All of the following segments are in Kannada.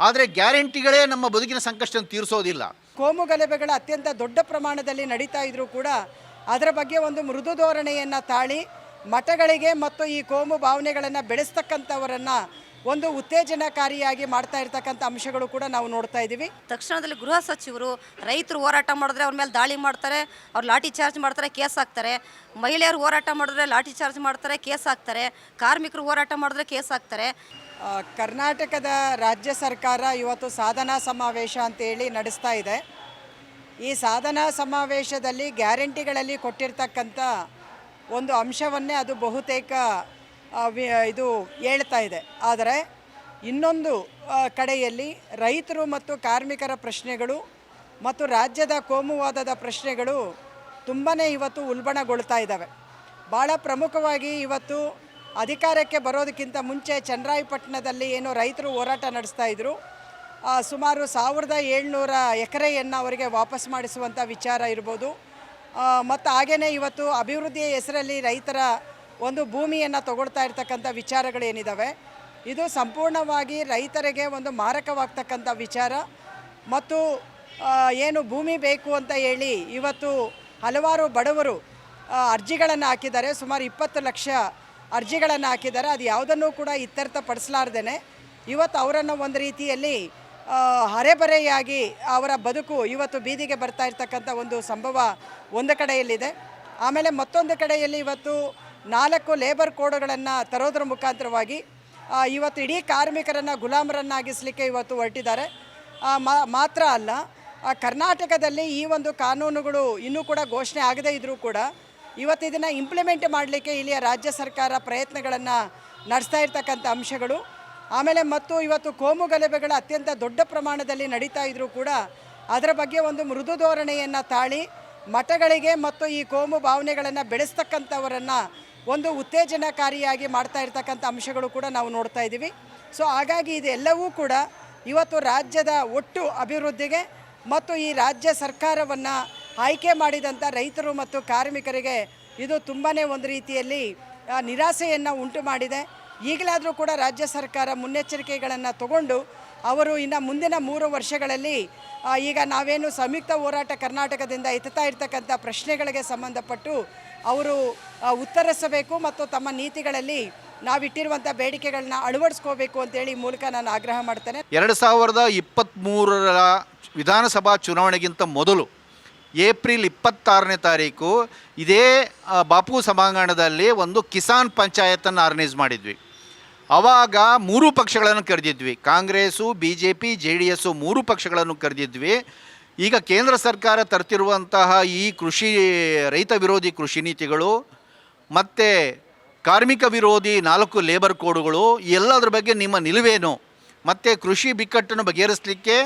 ಆದರೆ ಗ್ಯಾರಂಟಿಗಳೇ ನಮ್ಮ ಬದುಕಿನ ಸಂಕಷ್ಟವನ್ನು ತೀರಿಸೋದಿಲ್ಲ. ಕೋಮು ಗಲಭೆಗಳು ಅತ್ಯಂತ ದೊಡ್ಡ ಪ್ರಮಾಣದಲ್ಲಿ ನಡೀತಾ ಇದ್ರೂ ಕೂಡ ಅದರ ಬಗ್ಗೆ ಒಂದು ಮೃದು ಧೋರಣೆಯನ್ನು ತಾಳಿ ಮಠಗಳಿಗೆ ಮತ್ತು ಈ ಕೋಮು ಭಾವನೆಗಳನ್ನು ಬೆಳೆಸ್ತಕ್ಕಂಥವರನ್ನು ಒಂದು ಉತ್ತೇಜನಕಾರಿಯಾಗಿ ಮಾಡ್ತಾ ಇರ್ತಕ್ಕಂಥ ಅಂಶಗಳು ಕೂಡ ನಾವು ನೋಡ್ತಾ ಇದ್ದೀವಿ. ತಕ್ಷಣದಲ್ಲಿ ಗೃಹ ಸಚಿವರು ರೈತರು ಹೋರಾಟ ಮಾಡಿದ್ರೆ ಅವ್ರ ಮೇಲೆ ದಾಳಿ ಮಾಡ್ತಾರೆ ಅವ್ರು ಲಾಠಿ ಚಾರ್ಜ್ ಮಾಡ್ತಾರೆ ಕೇಸ್ ಹಾಕ್ತಾರೆ. ಮಹಿಳೆಯರು ಹೋರಾಟ ಮಾಡಿದ್ರೆ ಲಾಠಿ ಚಾರ್ಜ್ ಮಾಡ್ತಾರೆ ಕೇಸ್ ಹಾಕ್ತಾರೆ. ಕಾರ್ಮಿಕರು ಹೋರಾಟ ಮಾಡಿದ್ರೆ ಕೇಸ್ ಹಾಕ್ತಾರೆ. ಕರ್ನಾಟಕದ ರಾಜ್ಯ ಸರ್ಕಾರ ಇವತ್ತು ಸಾಧನಾ ಸಮಾವೇಶ ಅಂತೇಳಿ ನಡೆಸ್ತಾ ಇದೆ. ಈ ಸಾಧನಾ ಸಮಾವೇಶದಲ್ಲಿ ಗ್ಯಾರಂಟಿಗಳಲ್ಲಿ ಕೊಟ್ಟಿರ್ತಕ್ಕಂಥ ಒಂದು ಅಂಶವನ್ನೇ ಅದು ಬಹುತೇಕ ಇದು ಹೇಳ್ತಾ ಇದೆ. ಆದರೆ ಇನ್ನೊಂದು ಕಡೆಯಲ್ಲಿ ರೈತರು ಮತ್ತು ಕಾರ್ಮಿಕರ ಪ್ರಶ್ನೆಗಳು ಮತ್ತು ರಾಜ್ಯದ ಕೋಮುವಾದದ ಪ್ರಶ್ನೆಗಳು ತುಂಬಾ ಇವತ್ತು ಉಲ್ಬಣಗೊಳ್ತಾ ಇದ್ದಾವೆ. ಭಾಳ ಪ್ರಮುಖವಾಗಿ ಇವತ್ತು ಅಧಿಕಾರಕ್ಕೆ ಬರೋದಕ್ಕಿಂತ ಮುಂಚೆ ಚನ್ನರಾಯಪಟ್ಟಣದಲ್ಲಿ ಏನು ರೈತರು ಹೋರಾಟ ನಡೆಸ್ತಾ ಇದ್ರು. ಸುಮಾರು ಸಾವಿರದ ಏಳ್ನೂರ ಎಕರೆಯನ್ನು ಅವರಿಗೆ ವಾಪಸ್ ಮಾಡಿಸುವಂಥ ವಿಚಾರ ಇರ್ಬೋದು. ಮತ್ತು ಹಾಗೆಯೇ ಇವತ್ತು ಅಭಿವೃದ್ಧಿಯ ಹೆಸರಲ್ಲಿ ರೈತರ ಒಂದು ಭೂಮಿಯನ್ನು ತಗೊಳ್ತಾ ಇರ್ತಕ್ಕಂಥ ವಿಚಾರಗಳೇನಿದ್ದಾವೆ ಇದು ಸಂಪೂರ್ಣವಾಗಿ ರೈತರಿಗೆ ಒಂದು ಮಾರಕವಾಗ್ತಕ್ಕಂಥ ವಿಚಾರ. ಮತ್ತು ಏನು ಭೂಮಿ ಬೇಕು ಅಂತ ಹೇಳಿ ಇವತ್ತು ಹಲವಾರು ಬಡವರು ಅರ್ಜಿಗಳನ್ನು ಹಾಕಿದ್ದಾರೆ. ಸುಮಾರು ಇಪ್ಪತ್ತು ಲಕ್ಷ ಅರ್ಜಿಗಳನ್ನು ಹಾಕಿದ್ದಾರೆ. ಅದು ಯಾವುದನ್ನು ಕೂಡ ಇತ್ಯರ್ಥಪಡಿಸಲಾರ್ದೇ ಇವತ್ತು ಅವರನ್ನು ಒಂದು ರೀತಿಯಲ್ಲಿ ಹರೆಬರೆಯಾಗಿ ಅವರ ಬದುಕು ಇವತ್ತು ಬೀದಿಗೆ ಬರ್ತಾ ಇರ್ತಕ್ಕಂಥ ಒಂದು ಸಂಭವ ಒಂದು ಕಡೆಯಲ್ಲಿದೆ. ಆಮೇಲೆ ಮತ್ತೊಂದು ಕಡೆಯಲ್ಲಿ ಇವತ್ತು ನಾಲ್ಕು ಲೇಬರ್ ಕೋಡ್ಗಳನ್ನು ತರೋದ್ರ ಮುಖಾಂತರವಾಗಿ ಇವತ್ತು ಇಡೀ ಕಾರ್ಮಿಕರನ್ನು ಗುಲಾಮರನ್ನಾಗಿಸಲಿಕ್ಕೆ ಇವತ್ತು ಹೊರಟಿದ್ದಾರೆ. ಮಾತ್ರ ಅಲ್ಲ ಕರ್ನಾಟಕದಲ್ಲಿ ಈ ಒಂದು ಕಾನೂನುಗಳು ಇನ್ನೂ ಕೂಡ ಘೋಷಣೆ ಆಗದೇ ಇದ್ದರೂ ಕೂಡ ಇವತ್ತು ಇದನ್ನು ಇಂಪ್ಲಿಮೆಂಟ್ ಮಾಡಲಿಕ್ಕೆ ಇಲ್ಲಿಯ ರಾಜ್ಯ ಸರ್ಕಾರ ಪ್ರಯತ್ನಗಳನ್ನು ನಡೆಸ್ತಾ ಇರ್ತಕ್ಕಂಥ ಅಂಶಗಳು. ಆಮೇಲೆ ಮತ್ತು ಇವತ್ತು ಕೋಮು ಗಲಭೆಗಳು ಅತ್ಯಂತ ದೊಡ್ಡ ಪ್ರಮಾಣದಲ್ಲಿ ನಡೀತಾ ಇದ್ರೂ ಕೂಡ ಅದರ ಬಗ್ಗೆ ಒಂದು ಮೃದು ಧೋರಣೆಯನ್ನು ತಾಳಿ, ಮಠಗಳಿಗೆ ಮತ್ತು ಈ ಕೋಮು ಭಾವನೆಗಳನ್ನು ಬೆಳೆಸ್ತಕ್ಕಂಥವರನ್ನು ಒಂದು ಉತ್ತೇಜನಕಾರಿಯಾಗಿ ಮಾಡ್ತಾ ಇರ್ತಕ್ಕಂಥ ಅಂಶಗಳು ಕೂಡ ನಾವು ನೋಡ್ತಾ ಇದ್ದೀವಿ. ಸೊ ಹಾಗಾಗಿ ಇದೆಲ್ಲವೂ ಕೂಡ ಇವತ್ತು ರಾಜ್ಯದ ಒಟ್ಟು ಅಭಿವೃದ್ಧಿಗೆ ಮತ್ತು ಈ ರಾಜ್ಯ ಸರ್ಕಾರವನ್ನು ಆಯ್ಕೆ ಮಾಡಿದಂಥ ರೈತರು ಮತ್ತು ಕಾರ್ಮಿಕರಿಗೆ ಇದು ತುಂಬಾ ಒಂದು ರೀತಿಯಲ್ಲಿ ನಿರಾಸೆಯನ್ನು ಉಂಟು ಮಾಡಿದೆ. ಈಗಲಾದರೂ ಕೂಡ ರಾಜ್ಯ ಸರ್ಕಾರ ಮುನ್ನೆಚ್ಚರಿಕೆಗಳನ್ನು ತಗೊಂಡು ಅವರು ಇನ್ನು ಮುಂದಿನ ಮೂರು ವರ್ಷಗಳಲ್ಲಿ ಈಗ ನಾವೇನು ಸಂಯುಕ್ತ ಹೋರಾಟ ಕರ್ನಾಟಕದಿಂದ ಎತ್ತುತ್ತಾ ಇರ್ತಕ್ಕಂಥ ಪ್ರಶ್ನೆಗಳಿಗೆ ಸಂಬಂಧಪಟ್ಟು ಅವರು ಉತ್ತರಿಸಬೇಕು ಮತ್ತು ತಮ್ಮ ನೀತಿಗಳಲ್ಲಿ ನಾವಿಟ್ಟಿರುವಂಥ ಬೇಡಿಕೆಗಳನ್ನ ಅಳವಡಿಸ್ಕೋಬೇಕು ಅಂತೇಳಿ ಮೂಲಕ ನಾನು ಆಗ್ರಹ ಮಾಡ್ತೇನೆ. ಎರಡು ಸಾವಿರದ ಇಪ್ಪತ್ತ್ಮೂರರ ವಿಧಾನಸಭಾ ಚುನಾವಣೆಗಿಂತ ಮೊದಲು ಏಪ್ರಿಲ್ ಇಪ್ಪತ್ತಾರನೇ ತಾರೀಕು ಇದೇ ಬಾಪು ಸಭಾಂಗಣದಲ್ಲಿ ಒಂದು ಕಿಸಾನ್ ಪಂಚಾಯತನ್ನು ಆರ್ಗನೈಸ್ ಮಾಡಿದ್ವಿ. ಆವಾಗ ಮೂರು ಪಕ್ಷಗಳನ್ನು ಕರೆದಿದ್ವಿ. Congress B J P J D S ಮೂರು ಪಕ್ಷಗಳನ್ನು ಕರೆದಿದ್ವಿ. ಈಗ ಕೇಂದ್ರ ಸರ್ಕಾರ ತರ್ತಿರುವಂತಹ ಈ ಕೃಷಿ, ರೈತ ವಿರೋಧಿ ಕೃಷಿ ನೀತಿಗಳು, ಮತ್ತು ಕಾರ್ಮಿಕ ವಿರೋಧಿ ನಾಲ್ಕು ಲೇಬರ್ ಕೋಡ್ಗಳು ಎಲ್ಲದರ ಬಗ್ಗೆ ನಿಮ್ಮ ನಿಲುವೇನು? ಮತ್ತು ಕೃಷಿ ಬಿಕ್ಕಟ್ಟನ್ನು ಬಗೆಹರಿಸಲಿಕ್ಕೆ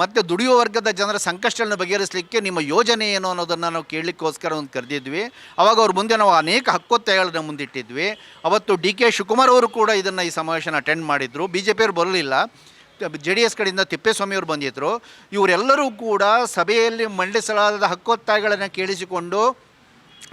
ಮತ್ತು ದುಡಿಯುವ ವರ್ಗದ ಜನರ ಸಂಕಷ್ಟಗಳನ್ನು ಬಗೆಹರಿಸಲಿಕ್ಕೆ ನಿಮ್ಮ ಯೋಜನೆ ಏನು ಅನ್ನೋದನ್ನು ನಾವು ಕೇಳಲಿಕ್ಕೋಸ್ಕರ ಒಂದು ಕರೆದಿದ್ವಿ. ಅವಾಗ ಅವ್ರ ಮುಂದೆ ನಾವು ಅನೇಕ ಹಕ್ಕೊತ್ತಾಯಗಳನ್ನು ಮುಂದಿಟ್ಟಿದ್ವಿ. ಅವತ್ತು ಡಿ ಕೆ ಶಿವಕುಮಾರ್ ಅವರು ಕೂಡ ಇದನ್ನು ಈ ಸಮಾವೇಶನ ಅಟೆಂಡ್ ಮಾಡಿದರು. ಬಿ ಜೆ ಪಿಯವರು ಬರಲಿಲ್ಲ. ಜೆ ಡಿ ಎಸ್ ಕಡೆಯಿಂದ ತಿಪ್ಪೇಸ್ವಾಮಿಯವರು ಬಂದಿದ್ದರು ಇವರೆಲ್ಲರೂ ಕೂಡ ಸಭೆಯಲ್ಲಿ ಮಂಡಿಸಲಾದ ಹಕ್ಕೊತ್ತಾಯಗಳನ್ನು ಕೇಳಿಸಿಕೊಂಡು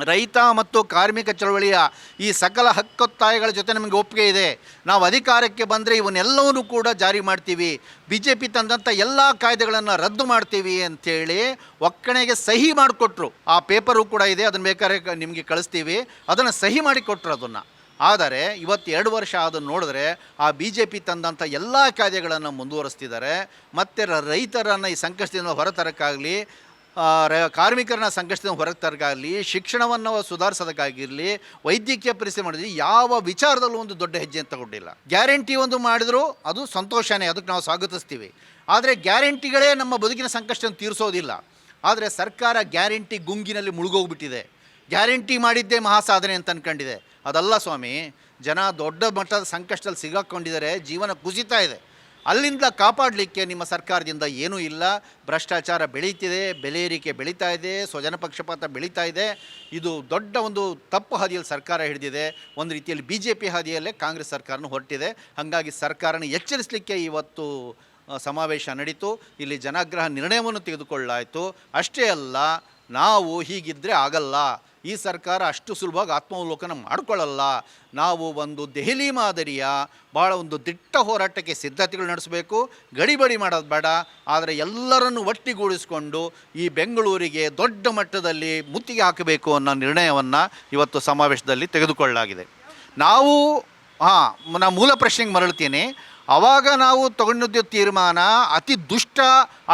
ರೈತ ಮತ್ತು ಕಾರ್ಮಿಕ ಚಳವಳಿಯ ಈ ಸಕಲ ಹಕ್ಕೊತ್ತಾಯಗಳ ಜೊತೆ ನಮಗೆ ಒಪ್ಪಿಗೆ ಇದೆ. ನಾವು ಅಧಿಕಾರಕ್ಕೆ ಬಂದರೆ ಇವನ್ನೆಲ್ಲವನ್ನೂ ಕೂಡ ಜಾರಿ ಮಾಡ್ತೀವಿ. ಬಿ ಜೆ ಪಿ ತಂದಂಥ ಎಲ್ಲ ಕಾಯ್ದೆಗಳನ್ನು ರದ್ದು ಮಾಡ್ತೀವಿ ಅಂಥೇಳಿ ಒಕ್ಕಣೆಗೆ ಸಹಿ ಮಾಡಿಕೊಟ್ರು. ಆ ಪೇಪರು ಕೂಡ ಇದೆ, ಅದನ್ನು ಬೇಕಾದ್ರೆ ನಿಮಗೆ ಕಳಿಸ್ತೀವಿ. ಅದನ್ನು ಸಹಿ ಮಾಡಿಕೊಟ್ರು ಅದನ್ನು. ಆದರೆ ಇವತ್ತು ಎರಡು ವರ್ಷ ಅದನ್ನು ನೋಡಿದ್ರೆ ಆ ಬಿ ಜೆ ಪಿ ತಂದಂಥ ಎಲ್ಲ ಕಾಯ್ದೆಗಳನ್ನು ಮುಂದುವರಿಸ್ತಿದ್ದಾರೆ. ಮತ್ತು ರೈತರನ್ನು ಈ ಸಂಕಷ್ಟದಿಂದ ಹೊರತರಕ್ಕಾಗಲಿ ಕಾರ್ಮಿಕರನ್ನ ಸಂಕಷ್ಟದಿಂದ ಹೊರಗೆ ತರಕಾಗಲಿ ಶಿಕ್ಷಣವನ್ನು ಸುಧಾರಿಸೋದಕ್ಕಾಗಿರಲಿ, ವೈದ್ಯಕೀಯ ಪರಿಸ್ಥಿತಿ ಮಾಡಿದ್ವಿ, ಯಾವ ವಿಚಾರದಲ್ಲೂ ಒಂದು ದೊಡ್ಡ ಹೆಜ್ಜೆ ತಗೊಂಡಿಲ್ಲ. ಗ್ಯಾರಂಟಿ ಒಂದು ಮಾಡಿದ್ರು, ಅದು ಸಂತೋಷನೇ, ಅದಕ್ಕೆ ನಾವು ಸ್ವಾಗತಿಸ್ತೀವಿ. ಆದರೆ ಗ್ಯಾರಂಟಿಗಳೇ ನಮ್ಮ ಬದುಕಿನ ಸಂಕಷ್ಟವನ್ನು ತೀರಿಸೋದಿಲ್ಲ. ಆದರೆ ಸರ್ಕಾರ ಗ್ಯಾರಂಟಿ ಗುಂಗಿನಲ್ಲಿ ಮುಳುಗೋಗ್ಬಿಟ್ಟಿದೆ. ಗ್ಯಾರಂಟಿ ಮಾಡಿದ್ದೇ ಮಹಾಸಾಧನೆ ಅಂತ ಅನ್ಕೊಂಡಿದೆ. ಅದಲ್ಲ ಸ್ವಾಮಿ, ಜನ ದೊಡ್ಡ ಮಟ್ಟದ ಸಂಕಷ್ಟದಲ್ಲಿ ಸಿಗಾಕೊಂಡಿದ್ದಾರೆ, ಜೀವನ ಕುಸಿತಾ ಇದೆ. ಅಲ್ಲಿಂದ ಕಾಪಾಡಲಿಕ್ಕೆ ನಿಮ್ಮ ಸರ್ಕಾರದಿಂದ ಏನೂ ಇಲ್ಲ. ಭ್ರಷ್ಟಾಚಾರ ಬೆಳೀತಿದೆ, ಬೆಲೆ ಏರಿಕೆ ಬೆಳೀತಾ ಇದೆ, ಸ್ವಜನ ಪಕ್ಷಪಾತ ಬೆಳೀತಾ ಇದೆ. ಇದು ದೊಡ್ಡ ಒಂದು ತಪ್ಪು ಹಾದಿಯಲ್ಲಿ ಸರ್ಕಾರ ಹಿಡಿದಿದೆ. ಒಂದು ರೀತಿಯಲ್ಲಿ ಬಿ ಜೆ ಪಿ ಹಾದಿಯಲ್ಲೇ ಕಾಂಗ್ರೆಸ್ ಸರ್ಕಾರನೂ ಹೊರಟಿದೆ. ಹಾಗಾಗಿ ಸರ್ಕಾರನ ಎಚ್ಚರಿಸಲಿಕ್ಕೆ ಇವತ್ತು ಸಮಾವೇಶ ನಡೀತು. ಇಲ್ಲಿ ಜನಾಗ್ರಹ ನಿರ್ಣಯವನ್ನು ತೆಗೆದುಕೊಳ್ಳಾಯಿತು ಅಷ್ಟೇ ಅಲ್ಲ, ನಾವು ಹೀಗಿದ್ದರೆ ಆಗಲ್ಲ. ಈ ಸರ್ಕಾರ ಅಷ್ಟು ಸುಲಭವಾಗಿ ಆತ್ಮಾವಲೋಕನ ಮಾಡಿಕೊಳ್ಳಲ್ಲ. ನಾವು ಒಂದು ದೆಹಲಿ ಮಾದರಿಯ ಭಾಳ ಒಂದು ದಿಟ್ಟ ಹೋರಾಟಕ್ಕೆ ಸಿದ್ಧತೆಗಳು ನಡೆಸಬೇಕು. ಗಡಿಬಡಿ ಮಾಡೋದು ಬೇಡ. ಆದರೆ ಎಲ್ಲರನ್ನು ಒಟ್ಟಿಗೂಡಿಸಿಕೊಂಡು ಈ ಬೆಂಗಳೂರಿಗೆ ದೊಡ್ಡ ಮಟ್ಟದಲ್ಲಿ ಮುತ್ತಿಗೆ ಹಾಕಬೇಕು ಅನ್ನೋ ನಿರ್ಣಯವನ್ನು ಇವತ್ತು ಸಮಾವೇಶದಲ್ಲಿ ತೆಗೆದುಕೊಳ್ಳಲಾಗಿದೆ. ನಾವು, ಹಾಂ ನಾನು ಮೂಲ ಪ್ರಶ್ನೆಗೆ ಮರಳ್ತೀನಿ ಅವಾಗ ನಾವು ತಗೊಂಡಿದ್ದ ತೀರ್ಮಾನ ಅತಿ ದುಷ್ಟ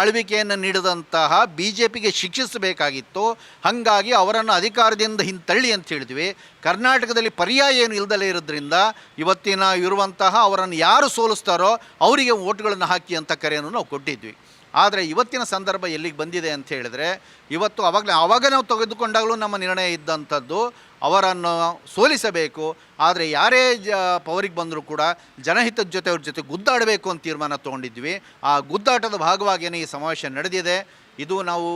ಆಳ್ವಿಕೆಯನ್ನು ನೀಡಿದಂತಹ ಬಿ ಜೆ ಪಿಗೆ ಶಿಕ್ಷಿಸಬೇಕಾಗಿತ್ತು. ಹಾಗಾಗಿ ಅವರನ್ನು ಅಧಿಕಾರದಿಂದ ಹಿಂತಳ್ಳಿ ಅಂತ ಹೇಳಿದ್ವಿ. ಕರ್ನಾಟಕದಲ್ಲಿ ಪರ್ಯಾಯ ಏನು ಇಲ್ದಲೇ ಇರೋದ್ರಿಂದ ಇವತ್ತಿನ ಇರುವಂತಹ ಅವರನ್ನು ಯಾರು ಸೋಲಿಸ್ತಾರೋ ಅವರಿಗೆ ಓಟ್ಗಳನ್ನು ಹಾಕಿ ಅಂತ ಕರೆಯನ್ನು ನಾವು ಕೊಟ್ಟಿದ್ವಿ. ಆದರೆ ಇವತ್ತಿನ ಸಂದರ್ಭ ಎಲ್ಲಿಗೆ ಬಂದಿದೆ ಅಂತ ಹೇಳಿದ್ರೆ, ಇವತ್ತು ಅವಾಗಲೇ ಆವಾಗ ನಾವು ತೆಗೆದುಕೊಂಡಾಗಲೂ ನಮ್ಮ ನಿರ್ಣಯ ಇದ್ದಂಥದ್ದು ಅವರನ್ನು ಸೋಲಿಸಬೇಕು. ಆದರೆ ಯಾರೇ ಜ, ಪವರಿಗೆ ಬಂದರೂ ಕೂಡ ಜನಹಿತದ ಜೊತೆ ಅವ್ರ ಜೊತೆ ಗುದ್ದಾಡಬೇಕು ಅಂತ ತೀರ್ಮಾನ ತೊಗೊಂಡಿದ್ವಿ. ಆ ಗುದ್ದಾಟದ ಭಾಗವಾಗಿಯೇ ಈ ಸಮಾವೇಶ ನಡೆದಿದೆ. ಇದು ನಾವು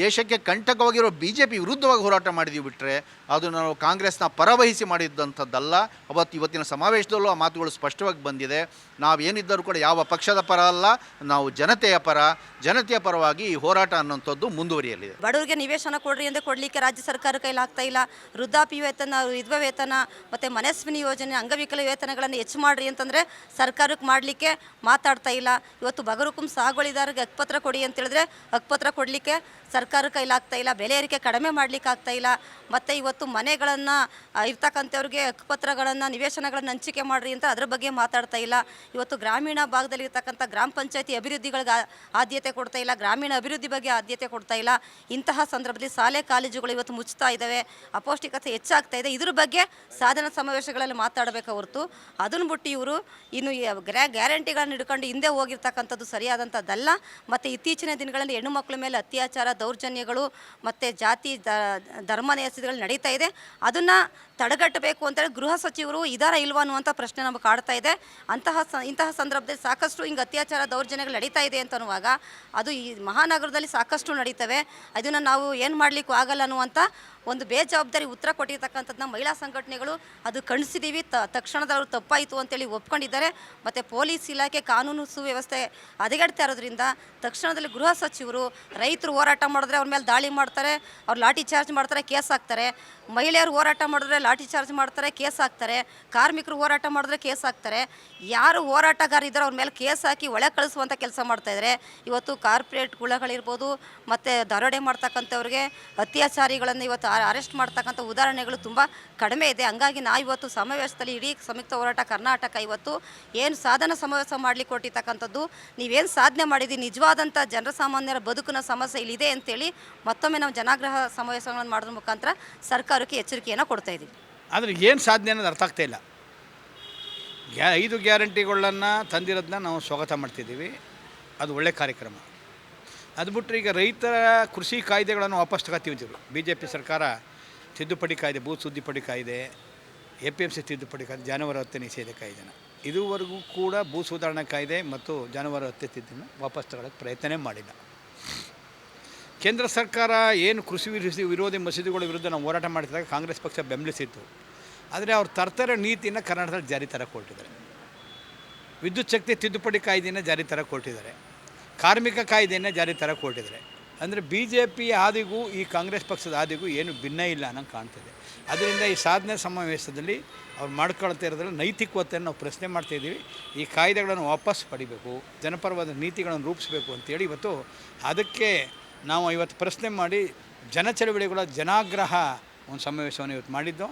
ದೇಶಕ್ಕೆ ಕಂಟಕವಾಗಿರೋ ಬಿ ಜೆ ಪಿ ವಿರುದ್ಧವಾಗಿ ಹೋರಾಟ ಮಾಡಿದ್ವಿ ಬಿಟ್ಟರೆ ಅದು ನಾವು ಕಾಂಗ್ರೆಸ್ನ ಪರವಹಿಸಿ ಮಾಡಿದ್ದಂಥದ್ದಲ್ಲ ಅವತ್ತು ಇವತ್ತಿನ ಸಮಾವೇಶದಲ್ಲೂ ಆ ಮಾತುಗಳು ಸ್ಪಷ್ಟವಾಗಿ ಬಂದಿದೆ. ನಾವೇನಿದ್ದರೂ ಕೂಡ ಯಾವ ಪಕ್ಷದ ಪರ ಅಲ್ಲ, ನಾವು ಜನತೆಯ ಪರ. ಜನತೆಯ ಪರವಾಗಿ ಈ ಹೋರಾಟ ಅನ್ನೋಂಥದ್ದು ಮುಂದುವರಿಯಲಿದೆ. ಬಡವರಿಗೆ ನಿವೇಶನ ಕೊಡ್ರಿ ಅಂದರೆ ಕೊಡಲಿಕ್ಕೆ ರಾಜ್ಯ ಸರ್ಕಾರ ಕೈಲಾಗ್ತಾ ಇಲ್ಲ. ವೃದ್ಧಾಪ್ಯ ವೇತನ, ವಿಧವಾ ವೇತನ, ಮತ್ತು ಮನಸ್ವಿನಿ ಯೋಜನೆ, ಅಂಗವಿಕಲ ವೇತನಗಳನ್ನು ಹೆಚ್ಚು ಮಾಡ್ರಿ ಅಂತಂದರೆ ಸರ್ಕಾರಕ್ಕೆ ಮಾಡಲಿಕ್ಕೆ ಮಾತಾಡ್ತಾ ಇಲ್ಲ. ಇವತ್ತು ಬಗರುಕುಂ ಸಾಗುವಳಿದಾರರಿಗೆ ಹಕ್ಪತ್ರ ಕೊಡಿ ಅಂತೇಳಿದ್ರೆ ಹಕ್ಪತ್ರ ಕೊಡಲಿಕ್ಕೆ ಸರ್ಕಾರ ಕೈಲಾಗ್ತಾ ಇಲ್ಲ, ಬೆಲೆ ಏರಿಕೆ ಕಡಿಮೆ ಮಾಡ್ಲಿಕ್ಕೆ ಆಗ್ತಾ ಇಲ್ಲ. ಮತ್ತು ಇವತ್ತು ಮನೆಗಳನ್ನು ಇರ್ತಕ್ಕಂಥವ್ರಿಗೆ ಹಕ್ಕುಪತ್ರಗಳನ್ನು, ನಿವೇಶನಗಳನ್ನು ಹಂಚಿಕೆ ಮಾಡ್ರಿ ಅಂತ ಅದ್ರ ಬಗ್ಗೆ ಮಾತಾಡ್ತಾ ಇಲ್ಲ. ಇವತ್ತು ಗ್ರಾಮೀಣ ಭಾಗದಲ್ಲಿ ಇರ್ತಕ್ಕಂಥ ಗ್ರಾಮ ಪಂಚಾಯತಿ ಅಭಿವೃದ್ಧಿಗಳಿಗೆ ಆದ್ಯತೆ ಕೊಡ್ತಾ ಇಲ್ಲ, ಗ್ರಾಮೀಣ ಅಭಿವೃದ್ಧಿ ಬಗ್ಗೆ ಆದ್ಯತೆ ಕೊಡ್ತಾ ಇಲ್ಲ. ಇಂತಹ ಸಂದರ್ಭದಲ್ಲಿ ಶಾಲೆ, ಕಾಲೇಜುಗಳು ಇವತ್ತು ಮುಚ್ತಾ ಇದ್ದಾವೆ ಅಪೌಷ್ಟಿಕತೆ ಹೆಚ್ಚಾಗ್ತಾ ಇದೆ. ಇದ್ರ ಬಗ್ಗೆ ಸಾಧನ ಸಮಾವೇಶಗಳಲ್ಲಿ ಮಾತಾಡಬೇಕು ಹೊರತು? ಅದನ್ನು ಬಿಟ್ಟು ಇವರು ಇನ್ನು ಗ್ರ್ಯಾ ಗ್ಯಾರಂಟಿಗಳನ್ನು ಹಿಡ್ಕೊಂಡು ಹಿಂದೆ ಹೋಗಿರ್ತಕ್ಕಂಥದ್ದು ಸರಿಯಾದಂಥದ್ದಲ್ಲ. ಮತ್ತು ಇತ್ತೀಚಿನ ದಿನಗಳಲ್ಲಿ ಹೆಣ್ಣು ಮಕ್ಕಳ ಮೇಲೆ ಅತ್ಯಾಚಾರ ದೌರ್ಜನ್ಯಗಳು ಮತ್ತು ಜಾತಿ ಧರ್ಮ ನಡೀತಾ ಇದೆ. ಅದನ್ನು ತಡೆಗಟ್ಟಬೇಕು ಅಂತೇಳಿ ಗೃಹ ಸಚಿವರು ಇದಾರ ಇಲ್ವಾ ಅನ್ನುವಂಥ ಪ್ರಶ್ನೆ ನಮಗೆ ಕಾಡ್ತಾ ಇದೆ. ಅಂತಹ ಸ, ಇಂತಹ ಸಂದರ್ಭದಲ್ಲಿ ಸಾಕಷ್ಟು ಹಿಂಗೆ ಅತ್ಯಾಚಾರ ದೌರ್ಜನ್ಯಗಳು ನಡೀತಾ ಇದೆ ಅಂತ ಅನ್ನುವಾಗ ಅದು ಈ ಮಹಾನಗರದಲ್ಲಿ ಸಾಕಷ್ಟು ನಡೀತವೆ. ಅದನ್ನು ನಾವು ಏನು ಮಾಡಲಿಕ್ಕೂ ಆಗಲ್ಲ ಅನ್ನುವಂಥ ಒಂದು ಬೇಜವಾಬ್ದಾರಿ ಉತ್ತರ ಕೊಟ್ಟಿರ್ತಕ್ಕಂಥದ್ದನ್ನ ಮಹಿಳಾ ಸಂಘಟನೆಗಳು ಅದು ಕಣಿಸಿದ್ದೀವಿ ತ, ತಕ್ಷಣದವರು ತಪ್ಪಾಯಿತು ಅಂತೇಳಿ ಒಪ್ಕೊಂಡಿದ್ದಾರೆ. ಮತ್ತು ಪೊಲೀಸ್ ಇಲಾಖೆ ಕಾನೂನು ಸುವ್ಯವಸ್ಥೆ ಹದಗೆಡ್ತಾ ಇರೋದ್ರಿಂದ ತಕ್ಷಣದಲ್ಲಿ ಗೃಹ ಸಚಿವರು ರೈತರು ಹೋರಾಟ ಮಾಡಿದ್ರೆ ಅವ್ರ ಮೇಲೆ ದಾಳಿ ಮಾಡ್ತಾರೆ, ಅವ್ರು ಲಾಠಿ ಚಾರ್ಜ್ ಮಾಡ್ತಾರೆ, ಕೇಸ್ ಹಾಕ್ತಾರೆ. ಮಹಿಳೆಯರು ಹೋರಾಟ ಮಾಡಿದ್ರೆ ಲಾಠಿ ಚಾರ್ಜ್ ಮಾಡ್ತಾರೆ, ಕೇಸ್ ಹಾಕ್ತಾರೆ. ಕಾರ್ಮಿಕರು ಹೋರಾಟ ಮಾಡಿದ್ರೆ ಕೇಸ್ ಹಾಕ್ತಾರೆ. ಯಾರು ಹೋರಾಟಗಾರ ಇದ್ದಾರೆ ಅವ್ರ ಮೇಲೆ ಕೇಸ್ ಹಾಕಿ ಒಳಗೆ ಕಳಿಸುವಂಥ ಕೆಲಸ ಮಾಡ್ತಾಯಿದ್ದಾರೆ ಇವತ್ತು ಕಾರ್ಪೊರೇಟ್ ಗುಳಗಳಿರ್ಬೋದು, ಮತ್ತು ದರೋಡೆ ಮಾಡ್ತಕ್ಕಂಥವ್ರಿಗೆ ಅತ್ಯಾಚಾರಿಗಳನ್ನು ಇವತ್ತು ಅರೆಸ್ಟ್ ಮಾಡ್ತಕ್ಕಂಥ ಉದಾಹರಣೆಗಳು ತುಂಬ ಕಡಿಮೆ ಇದೆ. ಹಂಗಾಗಿ ನಾ ಇವತ್ತು ಸಮಾವೇಶದಲ್ಲಿ ಇಡೀ ಸಂಯುಕ್ತ ಹೋರಾಟ ಕರ್ನಾಟಕ ಇವತ್ತು ಏನು ಸಾಧನ ಸಮಾವೇಶ ಮಾಡಲಿಕ್ಕೆ ಕೊಟ್ಟಿರ್ತಕ್ಕಂಥದ್ದು, ನೀವೇನು ಸಾಧನೆ ಮಾಡಿದ್ದೀವಿ ನಿಜವಾದಂಥ ಜನಸಾಮಾನ್ಯರ ಬದುಕಿನ ಸಮಸ್ಯೆ ಇಲ್ಲಿದೆ ಅಂತೇಳಿ ಮತ್ತೊಮ್ಮೆ ನಾವು ಜನಾಗ್ರಹ ಸಮಾವೇಶಗಳನ್ನು ಮಾಡೋದ್ರ ಮುಖಾಂತರ ಸರ್ಕಾರಕ್ಕೆ ಎಚ್ಚರಿಕೆಯನ್ನು ಕೊಡ್ತಾ ಇದ್ದೀವಿ. ಆದರೆ ಏನು ಸಾಧನೆ ಅನ್ನೋದು ಅರ್ಥ ಆಗ್ತಾ ಇಲ್ಲ. ಗ್ಯಾ, ಐದು ಗ್ಯಾರಂಟಿಗಳನ್ನು ತಂದಿರೋದನ್ನ ನಾವು ಸ್ವಾಗತ ಮಾಡ್ತಿದ್ದೀವಿ. ಅದು ಒಳ್ಳೆ ಕಾರ್ಯಕ್ರಮ. ಅದು ಬಿಟ್ಟರೆ ಈಗ ರೈತರ ಕೃಷಿ ಕಾಯ್ದೆಗಳನ್ನು ವಾಪಸ್ ತಗೋತೀವಿ ಬಿ ಜೆ ಪಿ ಸರ್ಕಾರ ತಿದ್ದುಪಡಿ ಕಾಯ್ದೆ, ಭೂ ಸುದ್ದಿಪಡಿ ಕಾಯ್ದೆ, ಎ ಪಿ ಎಂ ಸಿ ತಿದ್ದುಪಡಿ ಕಾಯ್ದೆ, ಜಾನುವಾರು ಹತ್ಯೆ ನಿಷೇಧ ಕಾಯ್ದೆನ. ಇದುವರೆಗೂ ಕೂಡ ಭೂ ಸುಧಾರಣಾ ಕಾಯ್ದೆ ಮತ್ತು ಜಾನುವಾರು ಹತ್ಯೆ ತಿದ್ದನ್ನು ವಾಪಸ್ ತಗೊಳ್ಳೋಕ್ಕೆ ಪ್ರಯತ್ನನೇ ಮಾಡಿಲ್ಲ. ಕೇಂದ್ರ ಸರ್ಕಾರ ಏನು ಕೃಷಿ ವಿರೋಧಿ ವಿರೋಧಿ ಮಸೀದಿಗಳ ವಿರುದ್ಧ ನಾವು ಹೋರಾಟ ಮಾಡಿದಾಗ ಕಾಂಗ್ರೆಸ್ ಪಕ್ಷ ಬೆಂಬಲಿಸಿತ್ತು. ಆದರೆ ಅವ್ರು ತರ್ತಾರೆ ನೀತಿಯನ್ನು ಕರ್ನಾಟಕದಲ್ಲಿ ಜಾರಿ ತರಕ್ಕೆ ಕೊಟ್ಟಿದ್ದಾರೆ. ವಿದ್ಯುತ್ ಶಕ್ತಿ ತಿದ್ದುಪಡಿ ಕಾಯ್ದೆಯನ್ನು ಜಾರಿ ತರ ಕೊಟ್ಟಿದ್ದಾರೆ. ಕಾರ್ಮಿಕ ಕಾಯ್ದೆಯನ್ನು ಜಾರಿ ತರ ಹೊರಟಿದ್ದಾರೆ ಅಂದರೆ ಬಿ ಜೆ ಪಿ ಹಾದಿಗೂ ಈ ಕಾಂಗ್ರೆಸ್ ಪಕ್ಷದ ಹಾದಿಗೂ ಏನು ಭಿನ್ನ ಇಲ್ಲ ಅನ್ನೋ ಕಾಣ್ತದೆ. ಅದರಿಂದ ಈ ಸಾಧನೆ ಸಮಾವೇಶದಲ್ಲಿ ಅವ್ರು ಮಾಡ್ಕೊಳ್ತಾ ಇರೋದ್ರಲ್ಲಿ ನೈತಿಕವತೆಯನ್ನು ನಾವು ಪ್ರಶ್ನೆ ಮಾಡ್ತಾ ಇದ್ದೀವಿ. ಈ ಕಾಯ್ದೆಗಳನ್ನು ವಾಪಸ್ ಪಡಿಬೇಕು, ಜನಪರವಾದ ನೀತಿಗಳನ್ನು ರೂಪಿಸಬೇಕು ಅಂತೇಳಿ ಇವತ್ತು ಅದಕ್ಕೆ ನಾವು ಇವತ್ತು ಪ್ರಶ್ನೆ ಮಾಡಿ ಜನ ಚಳವಳಿಗಳ ಜನಾಗ್ರಹ ಒಂದು ಸಮಾವೇಶವನ್ನು ಇವತ್ತು ಮಾಡಿದ್ದು.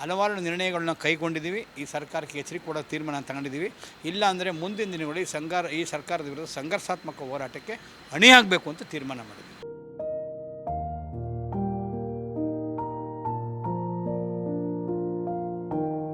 ಹಲವಾರು ನಿರ್ಣಯಗಳನ್ನ ಕೈಗೊಂಡಿದ್ದೀವಿ. ಈ ಸರ್ಕಾರಕ್ಕೆ ಎಚ್ಚರಿಕೆ ಕೊಡೋ ತೀರ್ಮಾನ ತಗೊಂಡಿದ್ದೀವಿ. ಇಲ್ಲ ಅಂದರೆ ಮುಂದಿನ ದಿನಗಳಲ್ಲಿ ಸಂಘಾರ ಈ ಸರ್ಕಾರದ ವಿರುದ್ಧ ಸಂಘರ್ಷಾತ್ಮಕ ಹೋರಾಟಕ್ಕೆ ಅಣಿಯಾಗಬೇಕು ಅಂತ ತೀರ್ಮಾನ ಮಾಡಿದ್ವಿ